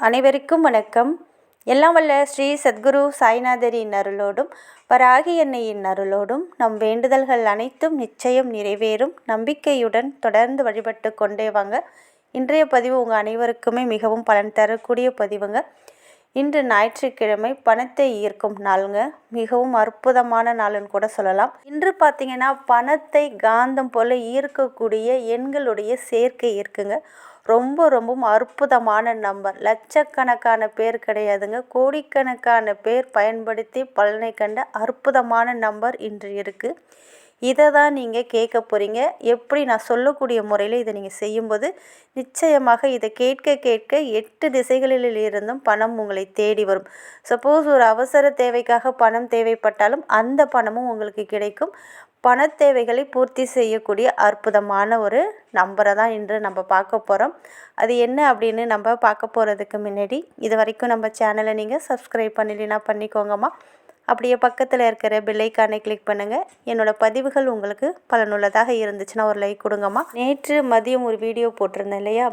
அனைவருக்கும் வணக்கம். எல்லாம் வல்ல ஸ்ரீ சத்குரு சாய்நாதரின் அருளோடும் பராகி எண்ணெயின் அருளோடும் நம் வேண்டுதல்கள் அனைத்தும் நிச்சயம் நிறைவேறும். நம்பிக்கையுடன் தொடர்ந்து வழிபட்டு கொண்டே வாங்க. இன்றைய பதிவு உங்கள் அனைவருக்குமே மிகவும் பலன் தரக்கூடிய பதிவுங்க. இன்று ஞாயிற்றுக்கிழமை பணத்தை ஈர்க்கும் நாளுங்க. மிகவும் அற்புதமான நாளுன்னு கூட சொல்லலாம். இன்று பார்த்தீங்கன்னா பணத்தை காந்தம் போல் ஈர்க்கக்கூடிய எண்களுடைய சேர்க்கை இருக்குங்க. ரொம்ப ரொம்பவும் அற்புதமான நம்பர். லட்சக்கணக்கான பேர் கிடையாதுங்க. கோடிக்கணக்கான பேர் பயன்படுத்தி பலனை கண்ட அற்புதமான நம்பர் இன்று இருக்குது இதை தான் நீங்கள் கேட்க போகிறீங்க எப்படி நான் சொல்லக்கூடிய முறையில் இதை நீங்கள் செய்யும்போது நிச்சயமாக இதை கேட்க கேட்க எட்டு திசைகளில் இருந்தும் பணம் உங்களை தேடி வரும். சப்போஸ் ஒரு அவசர தேவைக்காக பணம் தேவைப்பட்டாலும் அந்த பணமும் உங்களுக்கு கிடைக்கும். பண தேவைகளை பூர்த்தி செய்யக்கூடிய அற்புதமான ஒரு நம்பரை தான் இன்று நம்ம பார்க்க போகிறோம் அது என்ன அப்படின்னு நம்ம பார்க்க போகிறதுக்கு முன்னாடி இது வரைக்கும் நம்ம சேனலை நீங்கள் சப்ஸ்கிரைப் பண்ணலைன்னா பண்ணிக்கோங்கம்மா. அப்படியே பக்கத்தில் இருக்கிற பெல்லைக்கானை கிளிக் பண்ணுங்கள் என்னோடய பதிவுகள் உங்களுக்கு பலனுள்ளதாக இருந்துச்சுன்னா ஒரு லைக் கொடுங்கம்மா. நேற்று மதியம் ஒரு வீடியோ போட்டிருந்தேன் இல்லையா?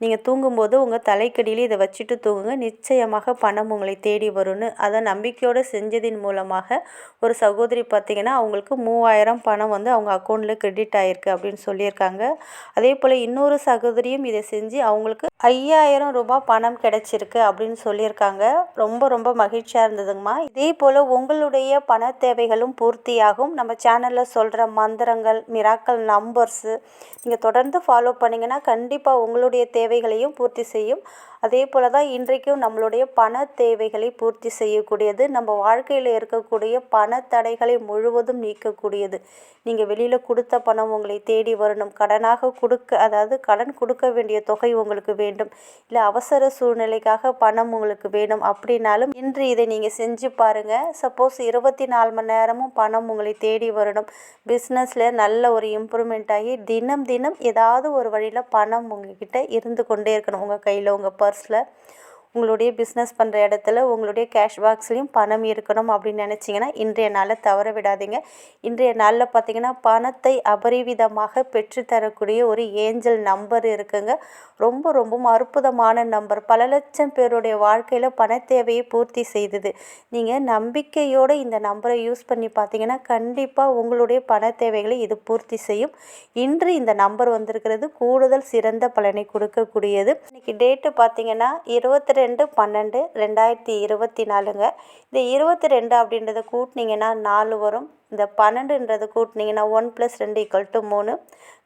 நீங்கள் தூங்கும்போது உங்கள் தலைக்கடியில் இதை வச்சுட்டு தூங்குங்க. நிச்சயமாக பணம் உங்களை தேடி வரும்னு. அதை நம்பிக்கையோடு செஞ்சதின் மூலமாக ஒரு சகோதரி பார்த்திங்கன்னா அவங்களுக்கு மூவாயிரம் பணம் வந்து அவங்க அக்கௌண்ட்டில் கிரெடிட் ஆகிருக்கு அப்படின்னு சொல்லியிருக்காங்க. அதே போல் இன்னொரு சகோதரியும் இதை செஞ்சு அவங்களுக்கு ஐயாயிரம் ரூபாய் பணம் கிடைச்சிருக்கு அப்படின்னு சொல்லியிருக்காங்க. ரொம்ப ரொம்ப மகிழ்ச்சியாக இருந்ததுங்கம்மா. இதே போல் உங்களுடைய பண தேவைகளும் பூர்த்தியாகும். நம்ம சேனலில் சொல்கிற மந்திரங்கள் மிராக்கல் நம்பர்ஸு நீங்கள் தொடர்ந்து ஃபாலோ பண்ணிங்கன்னா கண்டிப்பாக உங்களுடைய தேவை தேவைகளையும் பூர்த்தி செய்யும். அதே போல் தான் இன்றைக்கும் நம்மளுடைய பண தேவைகளை பூர்த்தி செய்யக்கூடியது நம்ம வாழ்க்கையில் இருக்கக்கூடிய பண தடைகளை முழுவதும் நீக்கக்கூடியது. நீங்கள் வெளியில் கொடுத்த பணம் உங்களை தேடி வரணும். கடனாக கொடுக்க அதாவது கடன் கொடுக்க வேண்டிய தொகை உங்களுக்கு வேண்டும். இல்லை அவசர சூழ்நிலைக்காக பணம் உங்களுக்கு வேணும் அப்படின்னாலும் இன்று இதை நீங்கள் செஞ்சு பாருங்கள் சப்போஸ் இருபத்தி நாலு மணி நேரமும் பணம் உங்களை தேடி வரணும். பிஸ்னஸில் நல்ல ஒரு இம்ப்ரூவ்மெண்ட் ஆகி தினம் தினம் ஏதாவது ஒரு வழியில் பணம் உங்ககிட்ட இருந்து கொண்டே இருக்கணும் உங்கள் கையில் உங்கள் பர்ஸில் உங்களுடைய பிஸ்னஸ் பண்ணுற இடத்துல உங்களுடைய கேஷ் பாக்ஸ்லேயும் பணம் இருக்கணும் அப்படின்னு நினச்சிங்கன்னா இன்றைய நாளில் தவற விடாதீங்க. இன்றைய நாளில் பார்த்தீங்கன்னா பணத்தை அபரிவிதமாக பெற்றுத்தரக்கூடிய ஒரு ஏஞ்சல் நம்பர் இருக்குங்க. ரொம்ப ரொம்பவும் அற்புதமான நம்பர் பல லட்சம் பேருடைய வாழ்க்கையில் பண தேவையை பூர்த்தி செய்தது. நீங்கள் நம்பிக்கையோடு இந்த நம்பரை யூஸ் பண்ணி பார்த்தீங்கன்னா கண்டிப்பாக உங்களுடைய பண தேவைகளை இது பூர்த்தி செய்யும். இன்று இந்த நம்பர் வந்திருக்கிறது. கூடுதல் சிறந்த பலனை கொடுக்கக்கூடியது. இன்றைக்கி டேட்டு பார்த்தீங்கன்னா இருபத்தி ரெண்டு பன்னெண்டு ரெண்டாயிரத்தி இருபத்தி நாலுங்க. இந்த இருபத்தி ரெண்டு அப்படின்றத கூட்டினீங்கன்னா நாலு வரும். இந்த பன்னெண்டுன்றதை கூட்டினீங்கன்னா ஒன் ப்ளஸ் ரெண்டு ஈக்குவல் டு மூணு.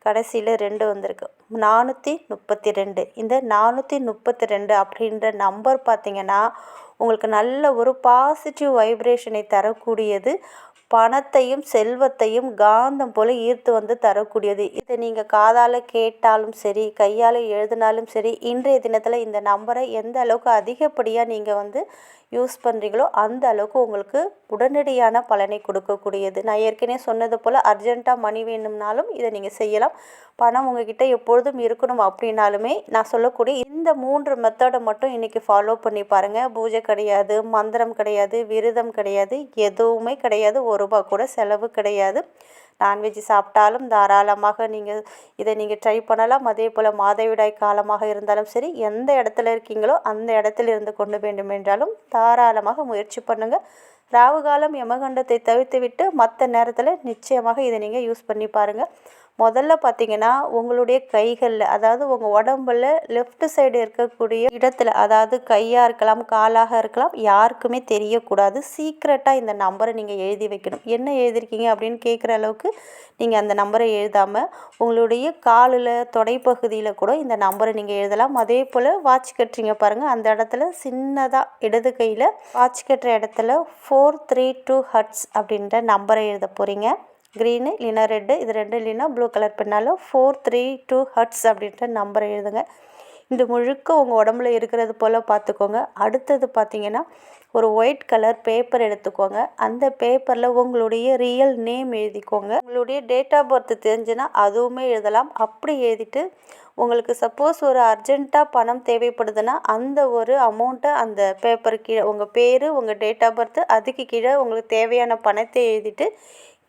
கடைசியில் ரெண்டு வந்திருக்கு. நானூற்றி முப்பத்தி ரெண்டு. இந்த நானூற்றி முப்பத்தி ரெண்டு அப்படின்ற நம்பர் பார்த்திங்கன்னா உங்களுக்கு நல்ல ஒரு பாசிட்டிவ் வைப்ரேஷனை தரக்கூடியது பணத்தையும் செல்வத்தையும் காந்தம் போல் ஈர்த்து வந்து தரக்கூடியது. இதை நீங்கள் காதால் கேட்டாலும் சரி கையால் எழுதினாலும் சரி இன்றைய தினத்தில் இந்த நம்பரை எந்த அளவுக்கு அதிகப்படியாக நீங்கள் வந்து யூஸ் பண்ணுறீங்களோ அந்த அளவுக்கு உங்களுக்கு உடனடியான பலனை கொடுக்கக்கூடியது. நான் ஏற்கனவே சொன்னது போல் அர்ஜெண்ட்டாக மணி வேணும்னாலும் இதை நீங்கள் செய்யலாம். பணம் உங்ககிட்ட எப்பொழுதும் இருக்கணும் அப்படின்னாலுமே நான் சொல்லக்கூடிய இந்த மூன்று மெத்தடை மட்டும் இன்றைக்கி ஃபாலோ பண்ணி பாருங்கள் பூஜை கிடையாது மந்திரம் கிடையாது விரதம் கிடையாது எதுவுமே கிடையாது ஒரு ரூபா கூட செலவு கிடையாது. நான்வெஜ் சாப்பிட்டாலும் தாராளமாக நீங்கள் இதை நீங்கள் ட்ரை பண்ணலாம். அதே போல் மாதவிடாய் காலமாக இருந்தாலும் சரி எந்த இடத்துல இருக்கீங்களோ அந்த இடத்துல இருந்து கொண்டு வேண்டும் என்றாலும் தாராளமாக முயற்சி பண்ணுங்கள் ராவுகாலம் யமகண்டத்தை தவிர்த்து விட்டு மற்ற நேரத்தில் நிச்சயமாக இதை நீங்கள் யூஸ் பண்ணி பாருங்கள் முதல்ல பார்த்தீங்கன்னா உங்களுடைய கைகளில் அதாவது உங்கள் உடம்புல லெஃப்ட் சைடு இருக்கக்கூடிய இடத்துல அதாவது கையாக இருக்கலாம் காலாக இருக்கலாம் யாருக்குமே தெரியக்கூடாது. சீக்ரெட்டாக இந்த நம்பரை நீங்கள் எழுதி வைக்கணும். என்ன எழுதிருக்கீங்க அப்படின்னு கேட்குற அளவுக்கு நீங்கள் அந்த நம்பரை எழுதாமல் உங்களுடைய காலில் தொடைப்பகுதியில் கூட இந்த நம்பரை நீங்கள் எழுதலாம். அதே போல் வாட்ச் கட்டுறீங்க பாருங்கள் அந்த இடத்துல சின்னதாக இடது கையில் வாட்ச் கட்டுற இடத்துல ஃபோர் த்ரீ டூ ஹட்ஸ் அப்படின்ற நம்பரை எழுத போகிறீங்க க்ரீனு இல்லைனா ரெட்டு இது ரெண்டு இல்லைன்னா ப்ளூ கலர் பின்னாலும் ஃபோர் த்ரீ டூ ஹட்ஸ் அப்படின்ற நம்பரை எழுதுங்க. இந்த முழுக்க உங்கள் உடம்புல இருக்கிறது போல் பார்த்துக்கோங்க. அடுத்தது பார்த்தீங்கன்னா ஒரு ஒயிட் கலர் பேப்பர் எடுத்துக்கோங்க. அந்த பேப்பரில் உங்களுடைய ரியல் நேம் எழுதிக்கோங்க. உங்களுடைய டேட் ஆஃப் பர்த் தெரிஞ்சுன்னா அதுவுமே எழுதலாம். அப்படி எழுதிட்டு உங்களுக்கு சப்போஸ் ஒரு அர்ஜெண்ட்டாக பணம் தேவைப்படுதுன்னா அந்த ஒரு அமௌண்ட்டை அந்த பேப்பர் கீழே உங்கள் பேர் உங்கள் டேட் ஆஃப் பர்த் அதுக்கு கீழே உங்களுக்கு தேவையான பணத்தை எழுதிட்டு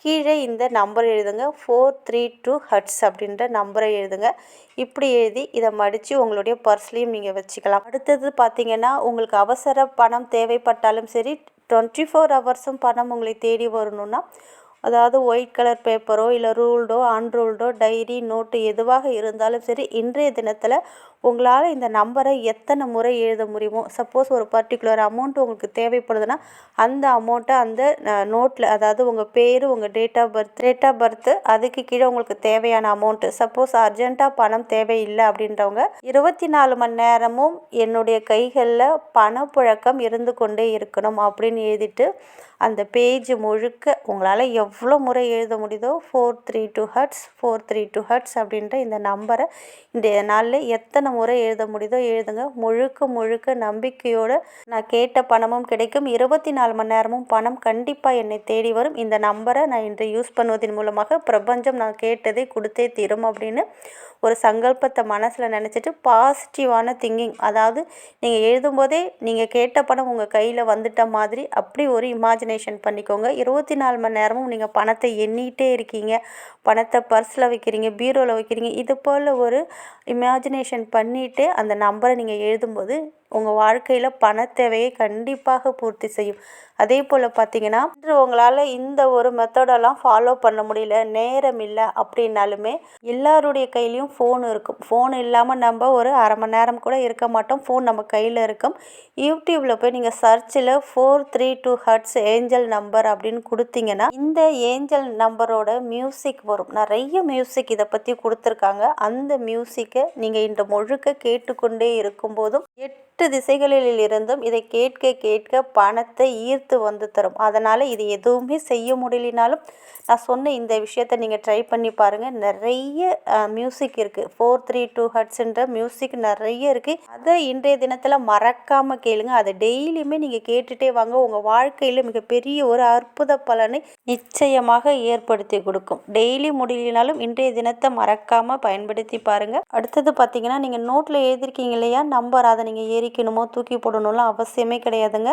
கீழே இந்த நம்பர் எழுதுங்க. ஃபோர் த்ரீ டூ ஹட்ஸ் அப்படின்ற நம்பரை எழுதுங்க. இப்படி எழுதி இதை மடித்து உங்களுடைய பர்ஸ்லேயும் நீங்கள் வச்சுக்கலாம். அடுத்தது பார்த்தீங்கன்னா உங்களுக்கு அவசர பணம் தேவைப்பட்டாலும் சரி டுவெண்ட்டி ஃபோர் ஹவர்ஸும் பணம் உங்களை தேடி வரணுன்னா அதாவது ஒயிட் கலர் பேப்பரோ இல்லை ரூல்டோ அன்ரூல்டோ டைரி நோட்டு எதுவாக இருந்தாலும் சரி இன்றைய தினத்தில் உங்களால் இந்த நம்பரை எத்தனை முறை எழுத முடியுமோ சப்போஸ் ஒரு பர்டிகுலர் அமௌண்ட் உங்களுக்கு தேவைப்படுதுன்னா அந்த அமௌண்ட்டை அந்த நோட்டில் அதாவது உங்கள் பேர் உங்கள் date of birth date of birth அதுக்கு கீழே உங்களுக்கு தேவையான அமௌண்ட்டு சப்போஸ் அர்ஜெண்ட்டாக பணம் தேவையில்லை அப்படின்றவங்க இருபத்தி நாலு மணி நேரமும் என்னுடைய கைகளில் பணப்புழக்கம் இருந்து கொண்டே இருக்கணும் அப்படின்னு எழுதிட்டு அந்த பேஜ் முழுக்க உங்களால் எவ்வளோ முறை எழுத முடியுதோ four three two hertz four three two hertz அப்படின்ற இந்த நம்பரை இந்த நாளில் எத்தனை முறை எழுத முடியுதோ எழுதுங்க. முழுக்க முழுக்க நம்பிக்கையோடு நான் கேட்ட பணமும் கிடைக்கும். இருபத்தி நாலு மணி நேரமும் பணம் கண்டிப்பாக என்னை தேடி வரும். இந்த நம்பரை நான் இன்று யூஸ் பண்ணுவதன் மூலமாக பிரபஞ்சம் நான் கேட்டதை கொடுத்தே தீரும் அப்படின்னு ஒரு சங்கல்பத்தை மனசில் நினச்சிட்டு பாசிட்டிவான திங்கிங் அதாவது நீங்கள் எழுதும்போதே நீங்கள் கேட்ட பணம் உங்கள் கையில் வந்துட்ட மாதிரி அப்படி ஒரு இமேஜினேஷன் பண்ணிக்கோங்க. இருபத்தி நாலு மணி நேரமும் நீங்கள் பணத்தை எண்ணிகிட்டே இருக்கீங்க. பணத்தை பர்ஸில் வைக்கிறீங்க பீரோவில் வைக்கிறீங்க. இது போல் ஒரு இமேஜினேஷன் பண்ணிவிட்டு அந்த நம்பரை நீங்கள் எழுதும்போது உங்கள் வாழ்க்கையில் பண தேவையை கண்டிப்பாக பூர்த்தி செய்யும். அதே போல் பார்த்தீங்கன்னா இன்று உங்களால் இந்த ஒரு மெத்தடெல்லாம் ஃபாலோ பண்ண முடியல நேரம் இல்லை அப்படின்னாலுமே எல்லாருடைய கையிலையும் ஃபோன் இருக்கும். ஃபோன் இல்லாமல் நம்ம ஒரு அரை மணி நேரம் கூட இருக்க மாட்டோம். ஃபோன் நம்ம கையில் இருக்கும். யூடியூப்பில் போய் நீங்கள் சர்ச்சில் four three two hertz angel number அப்படின்னு கொடுத்தீங்கன்னா இந்த ஏஞ்சல் நம்பரோட மியூசிக் வரும். நிறைய மியூசிக் இதை பற்றி கொடுத்துருக்காங்க. அந்த மியூசிக்கை நீங்கள் இன்று முழுக்க கேட்டுக்கொண்டே இருக்கும்போதும் எட்டு அனைத்து திசைகளில் இருந்தும் இதை கேட்க கேட்க பணத்தை ஈர்த்து வந்து தரும். அதனால் இது எதுவுமே செய்ய முடியலினாலும் நான் சொன்ன இந்த விஷயத்தை நீங்கள் ட்ரை பண்ணி பாருங்கள் நிறைய மியூசிக் இருக்குது ஃபோர் த்ரீ டூ ஹட்ஸுன்ற மியூசிக் நிறைய இருக்குது அதை இன்றைய தினத்தில் மறக்காமல் கேளுங்க. அதை டெய்லியுமே நீங்கள் கேட்டுகிட்டே வாங்க. உங்கள் வாழ்க்கையில் மிகப்பெரிய ஒரு அற்புத பலனை நிச்சயமாக ஏற்படுத்தி கொடுக்கும். டெய்லி முடியலினாலும் இன்றைய தினத்தை மறக்காமல் பயன்படுத்தி பாருங்கள் அடுத்தது பார்த்தீங்கன்னா நீங்கள் நோட்டில் எழுதிருக்கீங்க இல்லையா? நம்பர் அதை நீங்கள் ஏறி வைக்கணுமோ தூக்கி போடணும்லாம் அவசியமே கிடையாதுங்க.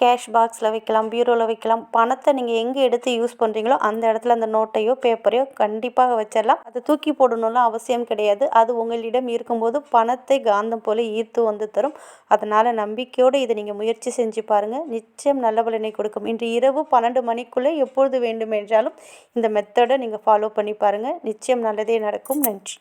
கேஷ் பாக்ஸில் வைக்கலாம் பீரோவில் வைக்கலாம். பணத்தை நீங்கள் எங்கே எடுத்து யூஸ் பண்ணுறீங்களோ அந்த இடத்துல அந்த நோட்டையோ பேப்பரையோ கண்டிப்பாக வச்சிடலாம். அதை தூக்கி போடணும்லாம் அவசியம் கிடையாது. அது உங்களிடம் இருக்கும்போது பணத்தை காந்தம் போல ஈர்த்து வந்து தரும். அதனால் நம்பிக்கையோடு இதை நீங்கள் முயற்சி செஞ்சு பாருங்கள் நிச்சயம் நல்ல பலனை கொடுக்கும். இன்று இரவு பன்னெண்டு மணிக்குள்ளே எப்பொழுது வேண்டுமென்றாலும் இந்த மெத்தடை நீங்கள் ஃபாலோ பண்ணி பாருங்கள் நிச்சயம் நல்லதே நடக்கும். நன்றி.